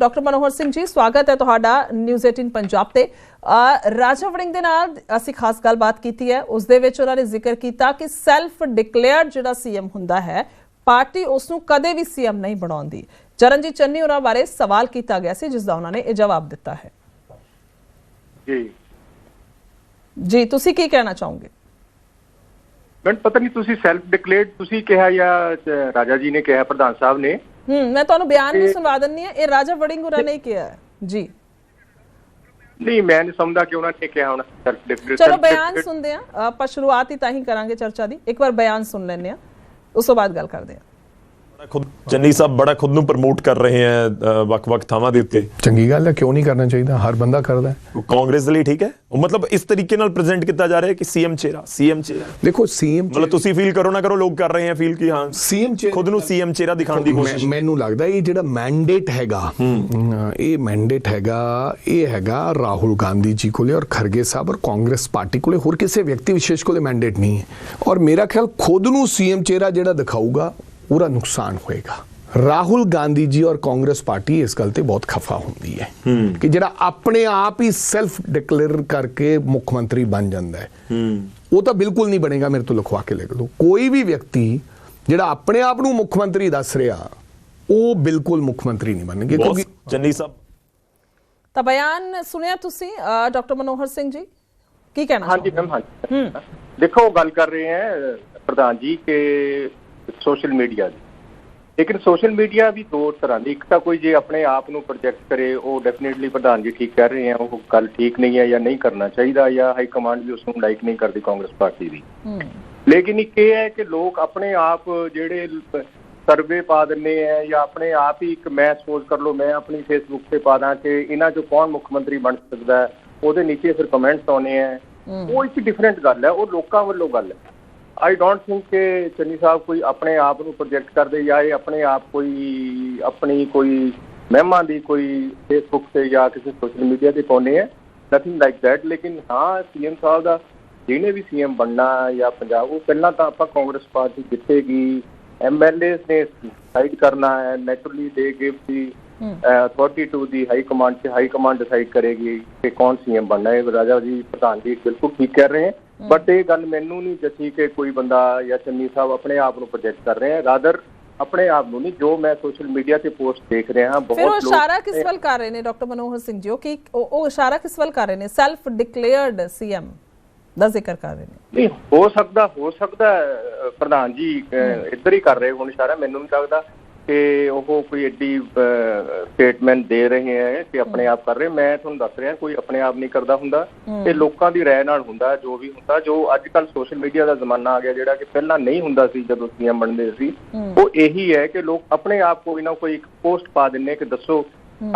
Doctor Manohar Singh ji ਸਵਾਗਤ ਹੈ ਤੁਹਾਡਾ ਨਿਊਜ਼ 18 ਪੰਜਾਬ ਤੇ। ਰਾਜਾ ਵੜਿੰਗ ਦੇ ਨਾਲ ਅਸੀਂ ਖਾਸ ਗੱਲਬਾਤ ਕੀਤੀ ਹੈ। ਉਸ ਦੇ ਵਿੱਚ ਉਹਨਾਂ ਨੇ ਜ਼ਿਕਰ ਕੀਤਾ ਕਿ ਸੈਲਫ ਡਿਕਲੇਅਰਡ ਜਿਹੜਾ ਸੀਐਮ ਹੁੰਦਾ ਹੈ ਪਾਰਟੀ ਉਸ ਨੂੰ ਕਦੇ ਵੀ ਸੀਐਮ ਨਹੀਂ ਬਣਾਉਂਦੀ। ਚਰਨਜੀਤ ਚੰਨੀ ਉਹਨਾਂ ਬਾਰੇ ਸਵਾਲ ਕੀਤਾ ਗਿਆ ਸੀ ਜਿਸ ਦਾ ਉਹਨਾਂ ਨੇ ਇਹ ਜਵਾਬ ਦਿੱਤਾ ਹੈ। ਜੀ। ਜੀ ਤੁਸੀਂ ਕੀ ਕਹਿਣਾ ਚਾਹੋਗੇ? ਮੈਨੂੰ ਪਤਾ ਨਹੀਂ ਤੁਸੀਂ ਸੈਲਫ ਡਿਕਲੇਅਰਡ ਤੁਸੀਂ ਕਿਹਾ ਜਾਂ ਰਾਜਾ ਜੀ ਨੇ ਕਿਹਾ ਪ੍ਰਧਾਨ ਸਾਹਿਬ ਨੇ। ਹੂੰ ਮੈਂ ਤੁਹਾਨੂੰ ਬਿਆਨ ਵੀ ਸੁਣਵਾ ਦਿੰਨੀ ਹੈ ਇਹ ਰਾਜਾ ਵੜਿੰਗ ਹੋਰਾਂ ਨੇ ਕਿਹਾ ਹੈ। ਜੀ। ਨਹੀਂ ਮੈਂ ਨਹੀਂ ਸਮਝਦਾ ਕਿ ਉਹਨਾਂ ਨੇ ਕਿਹਾ ਹੋਣਾ। ਚਲੋ ਬਿਆਨ ਸੁਣਦੇ ਆ ਆਪਾਂ ਸ਼ੁਰੂਆਤ ਹੀ ਤਾਂ ਹੀ ਕਰਾਂਗੇ ਚਰਚਾ ਦੀ। ਇੱਕ ਵਾਰ ਬਿਆਨ ਸੁਣ ਲੈਂਦੇ ਆ ਉਸ ਤੋਂ ਬਾਅਦ ਗੱਲ ਕਰਦੇ ਆ ਖੁਦ ਚੰਨੀ ਸਾਹਿਬ ਬੜਾ ਖੁਦ ਨੂੰ ਪ੍ਰਮੋਟ ਕਰ ਰਹੇ ਅ, ਵੱਖ-ਵੱਖ ਥਾਵਾਂ ਦੇ ਉੱਤੇ। ਚੰਗੀ ਗੱਲ ਹੈ ਕਿਉਂ ਨਹੀਂ ਕਰਨਾ ਚਾਹੀਦਾ? ਹਰ ਬੰਦਾ ਕਰਦਾ ਕਾਂਗਰਸ ਦੇ ਲਈ ਠੀਕ ਹੈ। ਮਤਲਬ ਇਸ ਤਰੀਕੇ ਨਾਲ ਪ੍ਰੈਜ਼ੈਂਟ ਕੀਤਾ ਜਾ ਰਿਹਾ ਹੈ ਕਿ ਸੀਐਮ ਚਿਹਰਾ ਸੀਐਮ ਚਿਹਰਾ ਦੇਖੋ ਸੀਐਮ ਮਤਲਬ ਤੁਸੀਂ ਫੀਲ ਕਰੋ ਨਾ ਕਰੋ ਲੋਕ ਕਰ ਰਹੇ ਹੈ ਫੀਲ ਕਿ ਹਾਂ ਸੀਐਮ ਖੁਦ ਨੂੰ ਸੀਐਮ ਚਿਹਰਾ ਦਿਖਾਉਣ ਦੀ ਕੋਸ਼ਿਸ਼। ਮੈਨੂੰ ਲੱਗਦਾ ਇਹ ਜਿਹੜਾ ਮੈਂਡੇਟ ਹੈਗਾ ਇਹ ਮੈਂਡੇਟ ਹੈਗਾ ਇਹ ਹੈਗਾ ਰਾਹੁਲ ਗਾਂਧੀ ਜੀ ਕੋਲੇ ਔਰ ਖਰਗੇ ਸਾਹਿਬ ਔਰ ਕਾਂਗਰਸ ਪਾਰਟੀ ਕੋਲੇ। ਹੋਰ ਕਿਸੇ ਵਿਅਕਤੀ ਵਿਸ਼ੇਸ਼ ਕੋਲੇ ਮੈਂਡੇਟ ਨਹੀਂ ਹੈ। ਔਰ ਮੇਰਾ ਖਿਆਲ ਖੁਦ ਨੂੰ ਸੀਐਮ ਚਿਹਰਾ ਜਿਹੜਾ ਦਿਖਾਊਗਾ ਉਹਦਾ ਨੁਕਸਾਨ ਹੋਏਗਾ। ਰਾਹੁਲ ਗਾਂਧੀ ਜੀ ਔਰ ਕਾਂਗਰਸ ਪਾਰਟੀ ਇਸ ਗੱਲ ਤੇ ਬਹੁਤ ਖਫਾ ਹੁੰਦੀ ਹੈ ਕਿ ਜਿਹੜਾ ਆਪਣੇ ਆਪ ਹੀ ਸੈਲਫ ਡਿਕਲੇਅਰ ਕਰਕੇ ਮੁੱਖ ਮੰਤਰੀ ਬਣ ਜਾਂਦਾ ਹੈ। ਉਹ ਤਾਂ ਬਿਲਕੁਲ ਨਹੀਂ ਬਣੇਗਾ ਮੇਰੇ ਤੋਂ ਲਿਖਵਾ ਕੇ ਲਿਖ ਲਓ। ਕੋਈ ਵੀ ਵਿਅਕਤੀ ਜਿਹੜਾ ਆਪਣੇ ਆਪ ਨੂੰ ਮੁੱਖ ਮੰਤਰੀ ਦੱਸ ਰਿਹਾ ਉਹ ਬਿਲਕੁਲ ਮੁੱਖ ਮੰਤਰੀ ਨਹੀਂ ਬਣਨਗੇ ਕਿਉਂਕਿ ਚੰਨੀ ਸਾਹਿਬ। ਤਾਂ ਬਿਆਨ ਸੁਣਿਆ ਤੁਸੀਂ ਡਾਕਟਰ ਮਨੋਹਰ ਸਿੰਘ ਜੀ? ਕੀ ਕਹਿਣਾ ਹਾਂਜੀ? ਮੈਮ ਹਾਂਜੀ। ਦੇਖੋ ਗੱਲ ਕਰ ਰਹੇ ਹੈ ਪ੍ਰਧਾਨ ਜੀ ਕਿ ਸੋਸ਼ਲ ਮੀਡੀਆ ਦੀ। ਲੇਕਿਨ ਸੋਸ਼ਲ ਮੀਡੀਆ ਵੀ ਦੋ ਤਰ੍ਹਾਂ ਦੀ। ਇੱਕ ਤਾਂ ਕੋਈ ਜੇ ਆਪਣੇ ਆਪ ਨੂੰ ਪ੍ਰੋਜੈਕਟ ਕਰੇ ਉਹ ਡੈਫੀਨਿਟਲੀ ਪ੍ਰਧਾਨ ਜੀ ਠੀਕ ਕਰ ਰਹੇ ਹੈ ਉਹ ਗੱਲ ਠੀਕ ਨਹੀਂ ਹੈ ਜਾਂ ਨਹੀਂ ਕਰਨਾ ਚਾਹੀਦਾ ਜਾਂ ਹਾਈ ਕਮਾਂਡ ਵੀ ਉਸ ਨੂੰ ਲਾਈਕ ਨਹੀਂ ਕਰਦੀ ਕਾਂਗਰਸ ਪਾਰਟੀ ਦੀ। ਲੇਕਿਨ ਇੱਕ ਇਹ ਹੈ ਕਿ ਲੋਕ ਆਪਣੇ ਆਪ ਜਿਹੜੇ ਸਰਵੇ ਪਾ ਦਿੰਦੇ ਆ ਜਾਂ ਆਪਣੇ ਆਪ ਹੀ ਇੱਕ ਮੈਂ ਸਪੋਜ਼ ਕਰ ਲਓ ਮੈਂ ਆਪਣੀ ਫੇਸਬੁੱਕ ਤੇ ਪਾ ਦਾਂ ਕਿ ਇਹਨਾਂ ਚੋਂ ਕੌਣ ਮੁੱਖ ਮੰਤਰੀ ਬਣ ਸਕਦਾ ਉਹਦੇ ਨੀਚੇ ਫਿਰ ਕਮੈਂਟਸ ਆਉਣੇ ਆ। ਉਹ ਇੱਕ ਡਿਫਰੈਂਟ ਗੱਲ ਹੈ ਉਹ ਲੋਕਾਂ ਵੱਲੋਂ ਗੱਲ ਹੈ। ਆਈ ਡੋਂਟ ਥਿੰਕ ਕਿ ਚੰਨੀ ਸਾਹਿਬ ਕੋਈ ਆਪਣੇ ਆਪ ਨੂੰ ਪ੍ਰੋਜੈਕਟ ਕਰਦੇ ਜਾਂ ਇਹ ਆਪਣੇ ਆਪ ਕੋਈ ਆਪਣੀ ਕੋਈ ਮਹਿਮਾ ਦੀ ਕੋਈ ਫੇਸਬੁੱਕ ਤੇ ਜਾਂ ਕਿਸੇ ਸੋਸ਼ਲ ਮੀਡੀਆ ਤੇ ਪਾਉਂਦੇ ਆ। ਨਥਿੰਗ ਲਾਈਕ ਥੈਟ ਲੇਕਿਨ ਹਾਂ ਸੀਐਮ ਸਾਹਿਬ ਦਾ ਜਿਹਨੇ ਵੀ ਸੀਐਮ ਬਣਨਾ ਜਾਂ ਪੰਜਾਬ ਉਹ ਪਹਿਲਾਂ ਤਾਂ ਆਪਾਂ ਕਾਂਗਰਸ ਪਾਰਟੀ ਜਿੱਤੇਗੀ। ਐਮਐਲਏਸ ਨੇ ਡਿਸਾਈਡ ਕਰਨਾ ਹੈ। Naturally they give the authority to the high command ਤੇ ਹਾਈ ਕਮਾਂਡ ਡਿਸਾਈਡ ਕਰੇਗੀ ਕਿ ਕੌਣ ਸੀਐਮ ਬਣਨਾ ਹੈ। ਰਾਜਾ ਜੀ ਪ੍ਰਧਾਨ ਜੀ ਬਿਲਕੁਲ ਠੀਕ ਕਹਿ ਰਹੇ ਹੈ। ਬਟ ਇਹ ਗੱਲ ਮੈਨੂੰ ਨਹੀਂ ਜੱਸੀ ਕਿ ਕੋਈ ਬੰਦਾ ਜਾਂ ਚੰਨੀ ਸਾਹਿਬ ਆਪਣੇ ਆਪ ਨੂੰ ਪ੍ਰੋਜੈਕਟ ਕਰ ਰਹੇ ਹੈ ਰਾਦਰ ਆਪਣੇ ਆਪ ਨੂੰ ਨਹੀਂ ਜੋ ਮੈਂ ਸੋਸ਼ਲ ਮੀਡੀਆ ਤੇ ਪੋਸਟ ਦੇਖ ਰਿਹਾ ਹਾਂ ਫਿਰ ਉਹ ਬਹੁਤ ਲੋਕ ਇਸ਼ਾਰਾ ਕਿਸ ਵੱਲ ਕਰ ਰਹੇ ਨੇ ਡਾਕਟਰ ਮਨੋਹਰ ਸਿੰਘ ਜੀ? ਉਹ ਕੀ ਉਹ ਇਸ਼ਾਰਾ ਕਿਸ ਵੱਲ ਕਰ ਰਹੇ ਨੇ? ਸੈਲਫ ਡਿਕਲੇਅਰਡ ਸੀਐਮ ਦਾ ਜ਼ਿਕਰ ਕਰ ਰਹੇ ਨੇ। ਨਹੀਂ ਹੋ ਸਕਦਾ ਹੋ ਸਕਦਾ ਪ੍ਰਧਾਨ ਜੀ ਇੱਧਰ ਹੀ ਕਰ ਰਹੇ ਹੁਣ ਇਸ਼ਾਰਾ ਮੈਨੂੰ ਨਹੀਂ ਲੱਗਦਾ। ਕਿ ਉਹ ਕੋਈ ਐਡੀ ਸਟੇਟਮੈਂਟ ਦੇ ਰਹੇ ਹੈ ਕਿ ਆਪਣੇ ਆਪ ਕਰ ਰਹੇ ਮੈਂ ਤੁਹਾਨੂੰ ਦੱਸ ਰਿਹਾ ਕੋਈ ਆਪਣੇ ਆਪ ਨਹੀਂ ਕਰਦਾ ਹੁੰਦਾ। ਇਹ ਲੋਕਾਂ ਦੀ ਰਾਏ ਨਾਲ ਹੁੰਦਾ ਜੋ ਵੀ ਹੁੰਦਾ ਜੋ ਅੱਜ ਕੱਲ ਸੋਸ਼ਲ ਮੀਡੀਆ ਦਾ ਜ਼ਮਾਨਾ ਆ ਗਿਆ ਜਿਹੜਾ ਕਿ ਪਹਿਲਾਂ ਨਹੀਂ ਹੁੰਦਾ ਸੀ ਜਦੋਂ ਸੀਐਮ ਬਣਦੇ ਸੀ। ਉਹ ਇਹੀ ਹੈ ਕਿ ਲੋਕ ਆਪਣੇ ਆਪ ਕੋਈ ਨਾ ਕੋਈ ਇੱਕ ਪੋਸਟ ਪਾ ਦਿੰਨੇ ਕਿ ਦੱਸੋ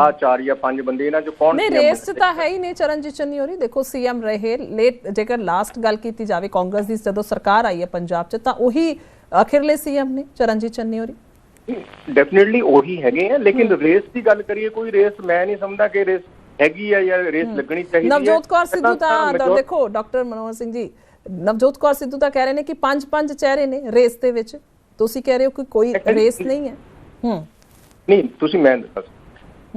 ਆ ਚਾਰ ਜਾਂ ਪੰਜ ਬੰਦੇ ਇਹਨਾਂ ਚੋਂ ਕੌਣ ਨਹੀਂ ਰੇਸ? ਤਾਂ ਹੈ ਹੀ ਨਹੀਂ ਚਰਨਜੀਤ ਚੰਨੀ ਹੋਰੀ। ਦੇਖੋ ਸੀਐਮ ਰਹੇ ਲੇਟ ਜੇਕਰ ਲਾਸਟ ਗੱਲ ਕੀਤੀ ਜਾਵੇ ਕਾਂਗਰਸ ਦੀ ਜਦੋਂ ਸਰਕਾਰ ਆਈ ਹੈ ਪੰਜਾਬ 'ਚ ਤਾਂ ਉਹੀ ਅਖਿਰਲੇ ਸੀਐਮ ਨੇ ਚਰਨਜੀਤ ਚੰਨੀ ਹੋਰੀ। ਡੈਫੀਨਿਟਲੀ ਉਹੀ ਹੈਗੇ ਆ ਲੇਕਿਨ ਰੇਸ ਦੀ ਗੱਲ ਕਰੀਏ ਕੋਈ ਰੇਸ ਮੈਂ ਨਹੀਂ ਸਮਝਦਾ ਕਿ ਰੇਸ ਹੈਗੀ ਆ ਜਾਂ ਰੇਸ ਲੱਗਣੀ ਚਾਹੀਦੀ ਹੈ ਨਵਜੋਤ ਕੌਰ ਸਿੱਧੂ ਤਾਂ ਦੇਖੋ ਡਾਕਟਰ ਮਨੋਹਰ ਸਿੰਘ ਜੀ ਨਵਜੋਤ ਕੌਰ ਸਿੱਧੂ ਤਾਂ ਕਹਿ ਰਹੇ ਨੇ ਕਿ ਪੰਜ ਪੰਜ ਚਿਹਰੇ ਨੇ ਰੇਸ ਦੇ ਵਿੱਚ। ਤੁਸੀਂ ਕਹਿ ਰਹੇ ਹੋ ਕਿ ਕੋਈ ਰੇਸ ਨਹੀਂ ਹੈ। ਹੂੰ। ਨਹੀਂ ਤੁਸੀਂ ਮੈਂ ਦੱਸ।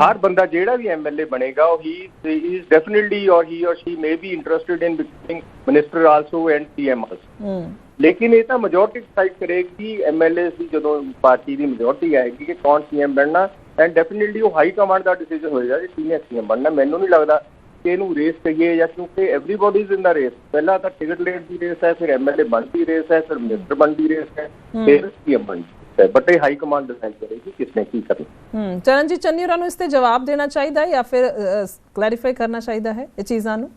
ਹਰ ਬੰਦਾ ਜਿਹੜਾ ਵੀ ਐਮਐਲਏ ਬਣੇਗਾ ਉਹ ਹੀ is definitely or he or she may be interested in becoming minister also and CM also ਲੇਕਿਨ ਇਹ ਤਾਂ ਮੈਜੋਰਟੀ ਡਿਸਾਈਡ ਕਰੇਗੀ ਐਮਐਲਏ ਦੀ ਜਦੋਂ ਪਾਰਟੀ ਦੀ ਮੈਜੋਰਟੀ ਆਏਗੀ ਕਿ ਕੌਣ ਸੀਐਮ ਬਣਨਾ ਐਂਡ ਡੈਫੀਨਿਟਲੀ ਉਹ ਹਾਈ ਕਮਾਂਡ ਦਾ ਡਿਸੀਜਨ ਹੋਏਗਾ ਕਿ ਕਿਹਨੇ ਸੀਐਮ ਬਣਨਾ। ਮੈਨੂੰ ਨਹੀਂ ਲੱਗਦਾ ਕਿ ਇਹਨੂੰ ਰੇਸ ਕਹੀਏ ਜਾਂ ਕਿਉਂਕਿ everybody is in the race ਪਹਿਲਾਂ ਤਾਂ ਟਿਕਟ ਲੇਟ ਦੀ ਰੇਸ ਹੈ ਫਿਰ ਐਮਐਲਏ ਬਣਦੀ ਰੇਸ ਹੈ ਫਿਰ ਮਿਨਿਸਟਰ ਬਣਦੀ ਰੇਸ ਹੈ ਫਿਰ ਸੀਐਮ ਬਣਦੀ ਹੈ। ਬਟ ਇਹ ਹਾਈ ਕਮਾਂਡ ਡਿਸਾਈਡ ਕਰੇਗੀ ਕਿਸਨੇ ਕੀ ਕਰਨਾ। ਹੂੰ ਚਰਨਜੀਤ ਚੰਨੀ ਹੋਰਾਂ ਨੂੰ ਇਸ ਤੇ ਜਵਾਬ ਦੇਣਾ ਚਾਹੀਦਾ ਹੈ ਜਾਂ ਫਿਰ ਕਲੈਰੀਫਾਈ ਕਰਨਾ ਚਾਹੀਦਾ ਹੈ ਇਹ ਚੀਜ਼ਾਂ ਨੂੰ?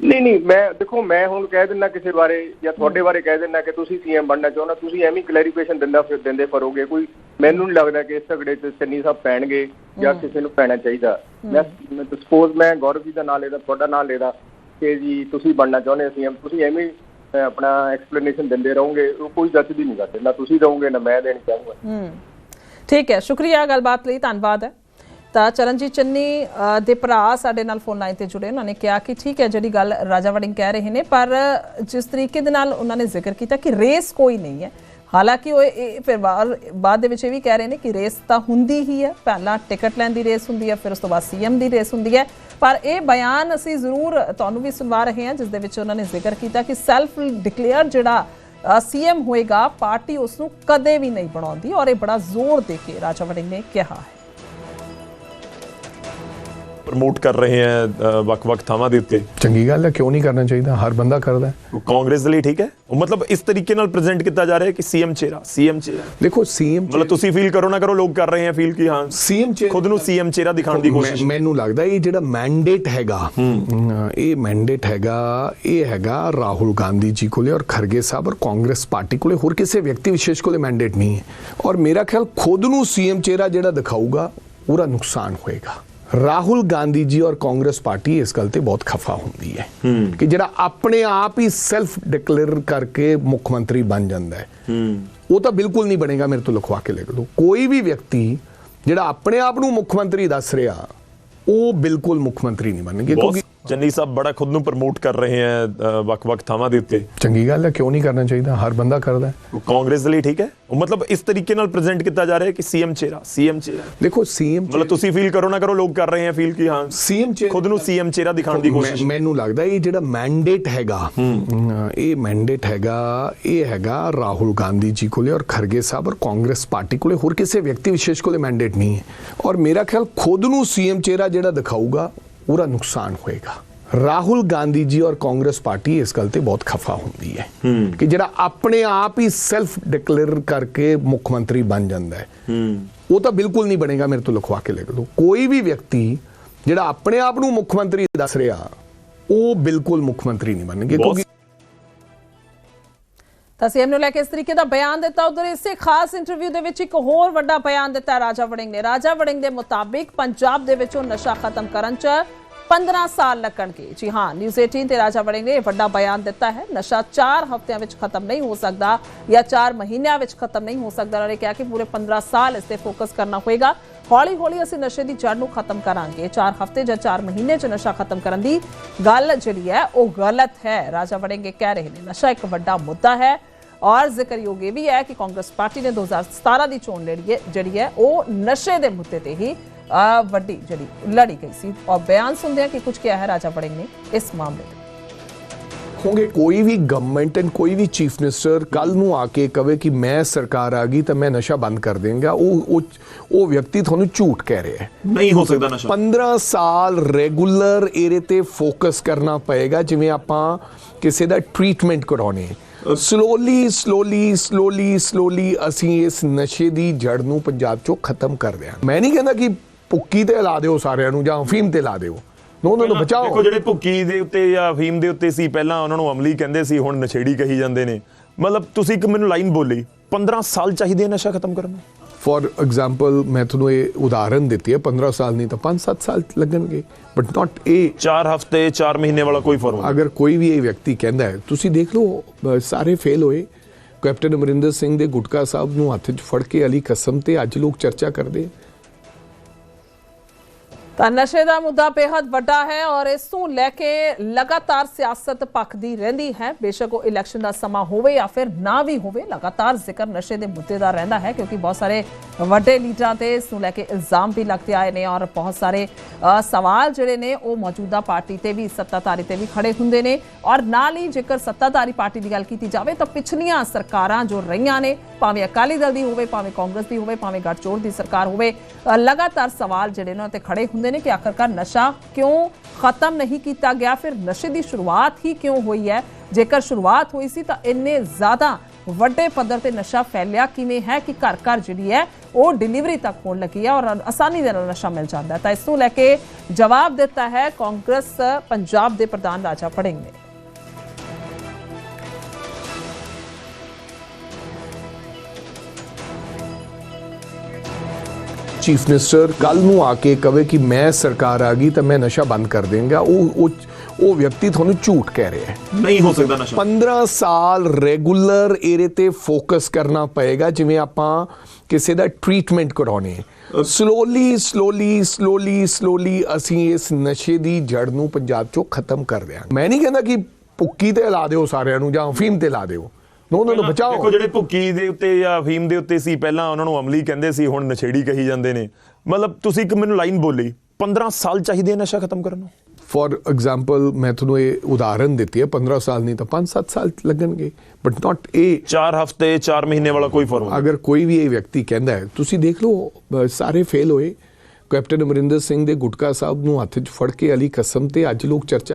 ਨਹੀਂ ਨਹੀਂ ਮੈਂ ਦੇਖੋ ਮੈਂ ਹੁਣ ਕਹਿ ਦਿੰਦਾ ਕਿਸੇ ਬਾਰੇ ਜਾਂ ਤੁਹਾਡੇ ਬਾਰੇ ਕਹਿ ਦਿੰਦਾ ਕਿ ਤੁਸੀਂ ਸੀਐਮ ਬਣਨਾ ਚਾਹੁੰਦਾ ਤੁਸੀਂ ਐਵੇਂ ਕਲੈਰੀਫਿਕੇਸ਼ਨ ਦਿੰਦਾ ਫਿਰ ਦਿੰਦੇ ਫਰੋਗੇ ਕੋਈ ਮੈਨੂੰ ਨਹੀਂ ਲੱਗਦਾ ਕਿ ਇਸ ਝਗੜੇ 'ਚ ਚੰਨੀ ਸਾਹਿਬ ਪੈਣਗੇ ਜਾਂ ਕਿਸੇ ਨੂੰ ਪੈਣਾ ਚਾਹੀਦਾ। ਮੈਂ ਸਪੋਜ਼ ਮੈਂ ਗੌਰਵ ਜੀ ਦਾ ਨਾਮ ਲੈਦਾ ਤੁਹਾਡਾ ਨਾਮ ਲੈਦਾ ਕਿ ਜੀ ਤੁਸੀਂ ਬਣਨਾ ਚਾਹੁੰਦੇ ਸੀਐਮ ਤੁਸੀਂ ਐਵੇਂ ਆਪਣਾ ਐਕਸਪਲੇਨੇਸ਼ਨ ਦਿੰਦੇ ਰਹੋਗੇ ਉਹ ਕੋਈ ਜੱਜਦੀ ਨਹੀਂ ਕਰਦੇ ਨਾ ਤੁਸੀਂ ਰਹੋਗੇ ਨਾ ਮੈਂ ਦੇਣੀ ਚਾਹੂੰਗਾ ਹੂੰ। ਠੀਕ ਹੈ, ਸ਼ੁਕਰੀਆ, ਗੱਲਬਾਤ ਲਈ ਧੰਨਵਾਦ ਹੈ। ਤਾਂ ਚਰਨਜੀਤ ਚੰਨੀ ਦੇ ਭਰਾ ਸਾਡੇ ਨਾਲ ਫੋਨ ਲਾਈਨ ਤੇ ਜੁੜੇ, ਉਹਨਾਂ ਨੇ ਕਿਹਾ ਕਿ ਠੀਕ ਹੈ, ਜਿਹੜੀ ਗੱਲ ਰਾਜਾ ਵੜਿੰਗ ਕਹਿ ਰਹੇ ਨੇ, ਪਰ ਜਿਸ ਤਰੀਕੇ ਦੇ ਨਾਲ ਉਹਨਾਂ ਨੇ ਜ਼ਿਕਰ ਕੀਤਾ ਕਿ ਰੇਸ ਕੋਈ ਨਹੀਂ ਹੈ। ਹਾਲਾਂਕਿ ਉਹ ਇਹ ਫਿਰ ਬਾਅਦ ਬਾਅਦ ਦੇ ਵਿੱਚ ਇਹ ਵੀ ਕਹਿ ਰਹੇ ਨੇ ਕਿ ਰੇਸ ਤਾਂ ਹੁੰਦੀ ਹੀ ਹੈ, ਪਹਿਲਾਂ ਟਿਕਟ ਲੈਣ ਦੀ ਰੇਸ ਹੁੰਦੀ ਹੈ, ਫਿਰ ਉਸ ਤੋਂ ਬਾਅਦ ਸੀਐਮ ਦੀ ਰੇਸ ਹੁੰਦੀ ਹੈ। ਪਰ ਇਹ ਬਿਆਨ ਅਸੀਂ ਜ਼ਰੂਰ ਤੁਹਾਨੂੰ ਵੀ ਸੁਣਵਾ ਰਹੇ ਹਾਂ, ਜਿਸ ਦੇ ਵਿੱਚ ਉਹਨਾਂ ਨੇ ਜ਼ਿਕਰ ਕੀਤਾ ਕਿ ਸੈਲਫ ਡਿਕਲੇਅਰ ਜਿਹੜਾ ਸੀਐਮ ਹੋਏਗਾ, ਪਾਰਟੀ ਉਸ ਨੂੰ ਕਦੇ ਵੀ ਨਹੀਂ ਬਣਾਉਂਦੀ ਔਰ ਇਹ ਬੜਾ ਜ਼ੋਰ ਦੇ ਕੇ ਰਾਜਾ ਵੜਿੰਗ ਨੇ ਕਿਹਾ ਹੈ। ਪ੍ਰਮੋਟ ਕਰ ਰਹੇ ਹੈ ਵੱਖ-ਵੱਖ ਥਾਵਾਂ ਦੇ ਉੱਤੇ। ਚੰਗੀ ਗੱਲ ਹੈ ਕਿਉਂ ਨਹੀਂ ਕਰਨਾ ਚਾਹੀਦਾ? ਹਰ ਬੰਦਾ ਕਰਦਾ ਕਾਂਗਰਸ ਦੇ ਲਈ ਠੀਕ ਹੈ? ਮਤਲਬ ਇਸ ਤਰੀਕੇ ਨਾਲ ਪ੍ਰੈਜ਼ੈਂਟ ਕੀਤਾ ਜਾ ਰਿਹਾ ਹੈ ਕਿ ਸੀਐਮ ਚਿਹਰਾ ਸੀਐਮ ਚਿਹਰਾ ਦੇਖੋ ਸੀਐਮ ਮਤਲਬ ਤੁਸੀਂ ਫੀਲ ਕਰੋ ਨਾ ਕਰੋ ਲੋਕ ਕਰ ਰਹੇ ਹੈ ਫੀਲ ਕਿ ਹਾਂ ਸੀਐਮ ਖੁਦ ਨੂੰ ਸੀਐਮ ਚਿਹਰਾ ਦਿਖਾਉਣ ਦੀ ਕੋਸ਼ਿਸ਼। ਮੈਨੂੰ ਲੱਗਦਾ ਇਹ ਜਿਹੜਾ ਮੈਂਡੇਟ ਹੈਗਾ ਇਹ ਮੈਂਡੇਟ ਹੈਗਾ ਇਹ ਹੈਗਾ ਰਾਹੁਲ ਗਾਂਧੀ ਜੀ ਕੋਲੇ ਔਰ ਖਰਗੇ ਸਾਹਿਬ ਔਰ ਕਾਂਗਰਸ ਪਾਰਟੀ ਕੋਲੇ। ਹੋਰ ਕਿਸੇ ਵਿਅਕਤੀ ਵਿਸ਼ੇਸ਼ ਕੋਲੇ ਮੈਂਡੇਟ ਨਹੀਂ ਹੈ। ਔਰ ਮੇਰਾ ਖਿਆਲ ਖੁਦ ਨੂੰ ਸੀਐਮ ਚਿਹਰਾ ਜਿਹੜਾ ਦਿਖਾਊਗਾ ਉਹਦਾ ਨੁਕਸਾਨ ਹੋਏਗਾ। ਰਾਹੁਲ ਗਾਂਧੀ ਜੀ ਔਰ ਕਾਂਗਰਸ ਪਾਰਟੀ ਇਸ ਗੱਲ ਤੇ ਬਹੁਤ ਖਫਾ ਹੁੰਦੀ ਹੈ ਕਿ ਜਿਹੜਾ ਆਪਣੇ ਆਪ ਹੀ ਸੈਲਫ ਡਿਕਲੇਅਰ ਕਰਕੇ ਮੁੱਖ ਮੰਤਰੀ ਬਣ ਜਾਂਦਾ ਹੈ। ਉਹ ਤਾਂ ਬਿਲਕੁਲ ਨਹੀਂ ਬਣੇਗਾ ਮੇਰੇ ਤੋਂ ਲਿਖਵਾ ਕੇ ਲਿਖ ਲਓ ਕੋਈ ਵੀ ਵਿਅਕਤੀ ਜਿਹੜਾ ਆਪਣੇ ਆਪ ਨੂੰ ਮੁੱਖ ਮੰਤਰੀ ਦੱਸ ਰਿਹਾ ਉਹ ਬਿਲਕੁਲ ਮੁੱਖ ਮੰਤਰੀ ਨਹੀਂ ਬਣਨਗੇ ਕਿਉਂਕਿ ਚੰਨੀ ਸਾਹਿਬ ਬੜਾ ਖੁਦ ਨੂੰ ਪ੍ਰਮੋਟ ਕਰ ਰਹੇ ਹੈ ਵੱਖ-ਵੱਖ ਥਾਵਾਂ ਦੇ ਉੱਤੇ। ਚੰਗੀ ਗੱਲ ਹੈ ਕਿਉਂ ਨਹੀਂ ਕਰਨਾ ਚਾਹੀਦਾ? ਹਰ ਬੰਦਾ ਕਰਦਾ ਹੈ। ਕਾਂਗਰਸ ਦੇ ਲਈ ਠੀਕ ਹੈ? ਮਤਲਬ ਇਸ ਤਰੀਕੇ ਨਾਲ ਪ੍ਰੈਜ਼ੈਂਟ ਕੀਤਾ ਜਾ ਰਿਹਾ ਹੈ ਕਿ ਸੀਐਮ ਚਿਹਰਾ ਸੀਐਮ ਚਿਹਰਾ ਦੇਖੋ ਸੀਐਮ ਮਤਲਬ ਤੁਸੀਂ ਫੀਲ ਕਰੋ ਨਾ ਕਰੋ ਲੋਕ ਕਰ ਰਹੇ ਹੈ ਫੀਲ ਕਿ ਹਾਂ ਸੀਐਮ ਖੁਦ ਨੂੰ ਸੀਐਮ ਚਿਹਰਾ ਦਿਖਾਉਣ ਦੀ ਕੋਸ਼ਿਸ਼। ਮੈਨੂੰ ਲੱਗਦਾ ਇਹ ਜਿਹੜਾ ਮੈਂਡੇਟ ਹੈਗਾ ਇਹ ਮੈਂਡੇਟ ਹੈਗਾ ਇਹ ਹੈਗਾ ਰਾਹੁਲ ਗਾਂਧੀ ਜੀ ਕੋਲੇ ਔਰ ਖਰਗੇ ਸਾਹਿਬ ਔਰ ਕਾਂਗਰਸ ਪਾਰਟੀ ਕੋਲੇ। ਹੋਰ ਕਿਸੇ ਵਿਅਕਤੀ ਵਿਸ਼ੇਸ਼ ਕੋਲੇ ਮੈਂਡੇਟ ਨਹੀਂ ਹੈ। ਔਰ ਮੇਰਾ ਖਿਆਲ ਖੁਦ ਨੂੰ ਸੀਐਮ ਚਿਹਰਾ ਜਿਹੜਾ ਦਿਖਾਊਗਾ ਉਹਦਾ ਨੁਕਸਾਨ ਹੋਏਗਾ। ਰਾਹੁਲ ਗਾਂਧੀ ਜੀ ਔਰ ਕਾਂਗਰਸ ਪਾਰਟੀ ਇਸ ਗੱਲ ਤੇ ਬਹੁਤ ਖਫਾ ਹੁੰਦੀ ਹੈ ਕਿ ਜਿਹੜਾ ਆਪਣੇ ਆਪ ਹੀ ਸੈਲਫ ਡਿਕਲੇਅਰ ਕਰਕੇ ਮੁੱਖ ਮੰਤਰੀ ਬਣ ਜਾਂਦਾ ਹੈ। ਉਹ ਤਾਂ ਬਿਲਕੁਲ ਨਹੀਂ ਬਣੇਗਾ ਮੇਰੇ ਤੋਂ ਲਿਖਵਾ ਕੇ ਲਿਖ ਲਓ ਕੋਈ ਵੀ ਵਿਅਕਤੀ ਜਿਹੜਾ ਆਪਣੇ ਆਪ ਨੂੰ ਮੁੱਖ ਮੰਤਰੀ ਦੱਸ ਰਿਹਾ ਉਹ ਬਿਲਕੁਲ ਮੁੱਖ ਮੰਤਰੀ ਨਹੀਂ ਬਣਨਗੇ ਕਿਉਂਕਿ ਤਾਂ ਸੀਐਮ ਨੂੰ ਲੈ ਕੇ ਇਸ ਤਰੀਕੇ ਦਾ ਬਿਆਨ ਦਿੱਤਾ। ਉਧਰ ਇਸੇ ਖਾਸ ਇੰਟਰਵਿਊ ਦੇ ਵਿੱਚ ਇੱਕ ਹੋਰ ਵੱਡਾ ਬਿਆਨ ਦਿੱਤਾ ਰਾਜਾ ਵੜਿੰਗ ਨੇ। ਰਾਜਾ ਵੜਿੰਗ ਦੇ ਮੁਤਾਬਿਕ ਪੰਜਾਬ ਦੇ ਵਿੱਚੋਂ ਨਸ਼ਾ ਖਤਮ ਕਰਨ 'ਚ 15 ਸਾਲ ਲੱਗਣਗੇ। ਜੀ ਹਾਂ ਨਿਊਜ਼ 18 ਤੇ ਰਾਜਾ ਵੜਿੰਗ ਨੇ ਇਹ ਵੱਡਾ ਬਿਆਨ ਦਿੱਤਾ ਹੈ। ਨਸ਼ਾ 4 ਹਫ਼ਤਿਆਂ ਵਿੱਚ ਖਤਮ ਨਹੀਂ ਹੋ ਸਕਦਾ ਜਾਂ 4 ਮਹੀਨਿਆਂ ਵਿੱਚ ਖਤਮ ਨਹੀਂ ਹੋ ਸਕਦਾ। ਉਹਨਾਂ ਨੇ ਕਿਹਾ ਕਿ ਪੂਰੇ 15 ਸਾਲ ਇਸ ਤੇ ਫੋਕਸ ਕਰਨਾ ਹੋਏਗਾ। ਹੌਲੀ ਹੌਲੀ ਅਸੀਂ ਨਸ਼ੇ ਦੀ ਜੜ ਨੂੰ ਖਤਮ ਕਰਾਂਗੇ। 4 ਹਫ਼ਤੇ ਜਾਂ 4 ਮਹੀਨੇ 'ਚ ਨਸ਼ਾ ਖਤਮ ਕਰਨ ਦੀ ਗੱਲ ਜਿਹੜੀ ਹੈ, ਉਹ ਗਲਤ ਹੈ। ਰਾਜਾ ਵੜਿੰਗ ਇਹ ਕਹਿ ਰਹੇ ਨੇ, ਨਸ਼ਾ ਇੱਕ ਵੱਡਾ ਮੁੱਦਾ ਹੈ ਔਰ ਜ਼ਿਕਰਯੋਗ ਇਹ ਵੀ ਹੈ ਕਿ ਕਾਂਗਰਸ ਪਾਰਟੀ ਨੇ 2017 ਦੀ ਚੋਣ ਲੜੀ ਹੈ, ਜਿਹੜੀ ਹੈ, ਉਹ ਨਸ਼ੇ ਦੇ ਮੁੱਦੇ ਤੇ ਹੀ ਵੱਡੀ ਜਿਹੜੀ ਲੜੀ ਗਈ ਸੀ। ਔਰ ਬਿਆਨ ਸੁਣਦੇ ਆ ਕਿ ਕੁਝ ਕਿਹਾ ਹੈ ਰਾਜਾ ਵੜਿੰਗ ਨੇ ਇਸ ਮਾਮਲੇ ਤੇ? ਹੋਗੇ ਕੋਈ ਵੀ ਗਵਰਨਮੈਂਟ ਐਂਡ ਕੋਈ ਵੀ ਚੀਫ ਮਿਨਿਸਟਰ ਕੱਲ ਨੂੰ ਆ ਕੇ ਕਵੇ ਕਿ ਮੈਂ ਸਰਕਾਰ ਆ ਗਈ ਤਾਂ ਮੈਂ ਨਸ਼ਾ ਬੰਦ ਕਰ ਦੇਵਾਂਗਾ ਉਹ ਉਹ ਉਹ ਵਿਅਕਤੀ ਤੁਹਾਨੂੰ ਝੂਠ ਕਹਿ ਰਿਹਾ ਹੈ। ਨਹੀਂ ਹੋ ਸਕਦਾ ਨਸ਼ਾ। 15 ਸਾਲ ਰੈਗੂਲਰ ਏਰੇ ਤੇ ਫੋਕਸ ਕਰਨਾ ਪਏਗਾ ਜਿਵੇਂ ਆਪਾਂ ਕਿਸੇ ਦਾ ਟ੍ਰੀਟਮੈਂਟ ਕਰਾਉਣੇ ਸਲੋਲੀ ਸਲੋਲੀ ਸਲੋਲੀ ਸਲੋਲੀ ਅਸੀਂ ਇਸ ਨਸ਼ੇ ਦੀ ਜੜ ਨੂੰ ਪੰਜਾਬ ਚੋਂ ਖਤਮ ਕਰ ਦਿਆਂ ਮੈਂ ਨਹੀਂ ਕਹਿੰਦਾ ਕਿ ਭੁੱਕੀ ਤੇ ਲਾ ਦਿਓ ਸਾਰਿਆਂ ਨੂੰ ਜਾਂ ਅਫੀਮ ਤੇ ਲਾ ਦਿਓ। ਨੋ ਨੋ ਦੇਖੋ ਬਚਾਓ। ਜਿਹੜੇ ਭੁੱਕੀ ਦੇ ਉੱਤੇ ਜਾਂ ਅਫੀਮ ਦੇ ਉੱਤੇ ਸੀ ਪਹਿਲਾਂ ਉਹਨਾਂ ਨੂੰ ਅਮਲੀ ਕਹਿੰਦੇ ਸੀ ਹੁਣ ਨਸ਼ੇੜੀ ਕਹੀ ਜਾਂਦੇ ਨੇ। ਮਤਲਬ ਤੁਸੀਂ ਇੱਕ ਮੈਨੂੰ ਲਾਈਨ ਬੋਲੀ 15 ਸਾਲ ਚਾਹੀਦੇ ਆ ਨਸ਼ਾ ਖਤਮ ਕਰਨ ਨੂੰ? ਫॉर ਐਗਜ਼ਾਮਪਲ ਮੈਂ ਤੁਹਾਨੂੰ ਇਹ ਉਦਾਹਰਨ ਦਿੱਤੀ ਹੈ 15 ਸਾਲ ਨਹੀਂ ਤਾਂ 5-7 ਸਾਲ ਲੱਗਣਗੇ ਬਟ ਨਾਟ ਇਹ 4 ਹਫ਼ਤੇ 4 ਮਹੀਨੇ ਵਾਲਾ ਕੋਈ ਫ਼ਰਕ ਅਗਰ ਕੋਈ ਵੀ ਇਹ ਵਿਅਕਤੀ ਕਹਿੰਦਾ ਹੈ ਤੁਸੀਂ ਦੇਖ ਲਓ ਸਾਰੇ ਫੇਲ ਹੋਏ। ਕੈਪਟਨ ਅਮਰਿੰਦਰ ਸਿੰਘ ਦੇ ਗੁਟਕਾ ਸਾਹਿਬ ਨੂੰ ਹੱਥ 'ਚ ਫੜ ਕੇ ਅਲੀ ਕਸਮ ਤੇ ਅੱਜ ਲੋਕ ਚਰਚਾ ਕਰਦੇ ਆ। ਤਾਂ ਨਸ਼ੇ ਦਾ ਮੁੱਦਾ ਬੇहद ਵੱਡਾ ਹੈ ਔਰ ਇਸ ਨੂੰ ਲੈ ਕੇ ਲਗਾਤਾਰ ਸਿਆਸਤ ਪੱਖਦੀ ਰਹਿੰਦੀ ਹੈ। ਬੇਸ਼ੱਕ ਉਹ ਇਲੈਕਸ਼ਨ ਦਾ ਸਮਾਂ ਹੋਵੇ ਜਾਂ ਫਿਰ ਨਾ ਵੀ ਹੋਵੇ, ਲਗਾਤਾਰ ਜ਼ਿਕਰ ਨਸ਼ੇ ਦੇ ਮੁੱਦੇ ਦਾ ਰਹਿੰਦਾ ਹੈ ਕਿਉਂਕਿ ਬਹੁਤ ਸਾਰੇ ਵੱਡੇ ਲੀਡਰਾਂ ਤੇ ਇਸ ਨੂੰ ਲੈ ਕੇ ਇਲਜ਼ਾਮ ਵੀ ਲੱਗਦੇ ਆਏ ਨੇ ਔਰ ਬਹੁਤ ਸਾਰੇ ਸਵਾਲ ਜਿਹੜੇ ਨੇ ਉਹ ਮੌਜੂਦਾ ਪਾਰਟੀ ਤੇ ਵੀ, ਸੱਤਾਧਾਰੀ ਤੇ ਵੀ ਖੜੇ ਹੁੰਦੇ ਨੇ। ਔਰ ਨਾਲ ਹੀ ਜੇਕਰ ਸੱਤਾਧਾਰੀ ਪਾਰਟੀ ਦੀ ਗੱਲ ਕੀਤੀ ਜਾਵੇ ਤਾਂ ਪਿਛਲੀਆਂ ਸਰਕਾਰਾਂ ਜੋ ਰਹੀਆਂ ਨੇ ਭਾਵੇਂ ਅਕਾਲੀ ਦਲ ਦੀ ਹੋਵੇ, ਭਾਵੇਂ ਕਾਂਗਰਸ ਦੀ ਹੋਵੇ, ਭਾਵੇਂ ਗੱਠਜੋੜ ਦੀ ਸਰਕਾਰ ਹੋਵੇ ਲਗਾਤਾਰ ਸਵਾਲ ਜਿਹੜੇ ਨੇ ਉਹਨਾਂ ਤੇ ਖੜੇ ਹੁੰਦੇ ਨੇ ਕਿ ਆਖਰਕਾਰ ਨਸ਼ਾ ਕਿਉਂ ਖਤਮ ਨਹੀਂ ਕੀਤਾ ਗਿਆ? ਫਿਰ ਨਸ਼ੇ ਦੀ ਸ਼ੁਰੂਆਤ ਹੀ ਕਿਉਂ ਹੋਈ ਹੈ? ਜੇਕਰ ਸ਼ੁਰੂਆਤ ਹੋਈ ਸੀ ਤਾਂ ਇੰਨੇ ਜ਼ਿਆਦਾ ਵੱਡੇ ਪੱਧਰ ਤੇ ਨਸ਼ਾ ਫੈਲਿਆ ਕਿਵੇਂ ਹੈ ਕਿ ਘਰ ਘਰ ਜਿਹੜੀ ਹੈ ਉਹ ਡਿਲੀਵਰੀ ਤੱਕ ਹੋਣ ਲੱਗੀ ਹੈ ਔਰ ਆਸਾਨੀ ਦੇ ਨਾਲ ਨਸ਼ਾ ਮਿਲ ਜਾਂਦਾ ਤਾਂ ਇਸ ਨੂੰ ਲੈ ਕੇ ਜਵਾਬ ਦਿੱਤਾ ਹੈ ਕਾਂਗਰਸ, ਪੰਜਾਬ ਦੇ ਪ੍ਰਧਾਨ ਰਾਜਾ ਪੜਿੰਗ ਨੇ। ਚੀਫ ਮਿਨਿਸਟਰ ਕੱਲ ਨੂੰ ਆ ਕੇ ਕਵੇ ਕਿ ਮੈਂ ਸਰਕਾਰ ਆ ਗਈ ਤਾਂ ਮੈਂ ਨਸ਼ਾ ਬੰਦ ਕਰ ਦੇਵਾਂਗਾ ਉਹ ਉਹ ਉਹ ਵਿਅਕਤੀ ਤੁਹਾਨੂੰ ਝੂਠ ਕਹਿ ਰਿਹਾ ਹੈ। ਨਹੀਂ ਹੋ ਸਕਦਾ ਨਸ਼ਾ। 15 ਸਾਲ ਰੈਗੂਲਰ ਏਰੇ ਤੇ ਫੋਕਸ ਕਰਨਾ ਪਏਗਾ ਜਿਵੇਂ ਆਪਾਂ ਕਿਸੇ ਦਾ ਟ੍ਰੀਟਮੈਂਟ ਕਰਾਉਣੇ ਸਲੋਲੀ ਸਲੋਲੀ ਸਲੋਲੀ ਸਲੋਲੀ ਅਸੀਂ ਇਸ ਨਸ਼ੇ ਦੀ ਜੜ ਨੂੰ ਪੰਜਾਬ ਚੋਂ ਖਤਮ ਕਰ ਦਿਆਂ ਮੈਂ ਨਹੀਂ ਕਹਿੰਦਾ ਕਿ ਭੁੱਕੀ ਤੇ ਲਾ ਦਿਓ ਸਾਰਿਆਂ ਨੂੰ ਜਾਂ ਅਫੀਮ ਤੇ ਲਾ ਦਿਓ। ਨੋ ਨੋ ਦੇਖੋ ਬਚਾਓ। ਜਿਹੜੇ ਭੁੱਕੀ ਦੇ ਉੱਤੇ ਜਾਂ ਅਫੀਮ ਦੇ ਉੱਤੇ ਸੀ ਪਹਿਲਾਂ ਉਹਨਾਂ ਨੂੰ ਅਮਲੀ ਕਹਿੰਦੇ ਸੀ ਹੁਣ ਨਸ਼ੇੜੀ ਕਹੀ ਜਾਂਦੇ ਨੇ। ਮਤਲਬ ਤੁਸੀਂ ਇੱਕ ਮੈਨੂੰ ਲਾਈਨ ਬੋਲੀ 15 ਸਾਲ ਚਾਹੀਦੇ ਨਸ਼ਾ ਖਤਮ ਕਰਨ ਨੂੰ? ਫॉर ਐਗਜ਼ਾਮਪਲ ਮੈਂ ਤੁਹਾਨੂੰ ਇਹ ਉਦਾਹਰਨ ਦਿੱਤੀ ਹੈ 15 ਸਾਲ ਨਹੀਂ ਤਾਂ 5-7 ਸਾਲ ਲੱਗਣਗੇ ਬਟ ਨਾਟ ਇਹ 4 ਹਫ਼ਤੇ 4 ਮਹੀਨੇ ਵਾਲਾ ਕੋਈ ਫਾਰਮੂਲਾ ਅਗਰ ਕੋਈ ਵੀ ਇਹ ਵਿਅਕਤੀ ਕਹਿੰਦਾ ਹੈ ਤੁਸੀਂ ਦੇਖ ਲਓ ਸਾਰੇ ਫੇਲ ਹੋਏ। ਕੈਪਟਨ ਅਮਰਿੰਦਰ ਸਿੰਘ ਦੇ ਗੁਟਕਾ ਸਾਹਿਬ ਨੂੰ ਹੱਥ 'ਚ ਫੜ ਕੇ ਅਲੀ ਕਸਮ ਤੇ ਅੱਜ ਲੋਕ ਚਰਚਾ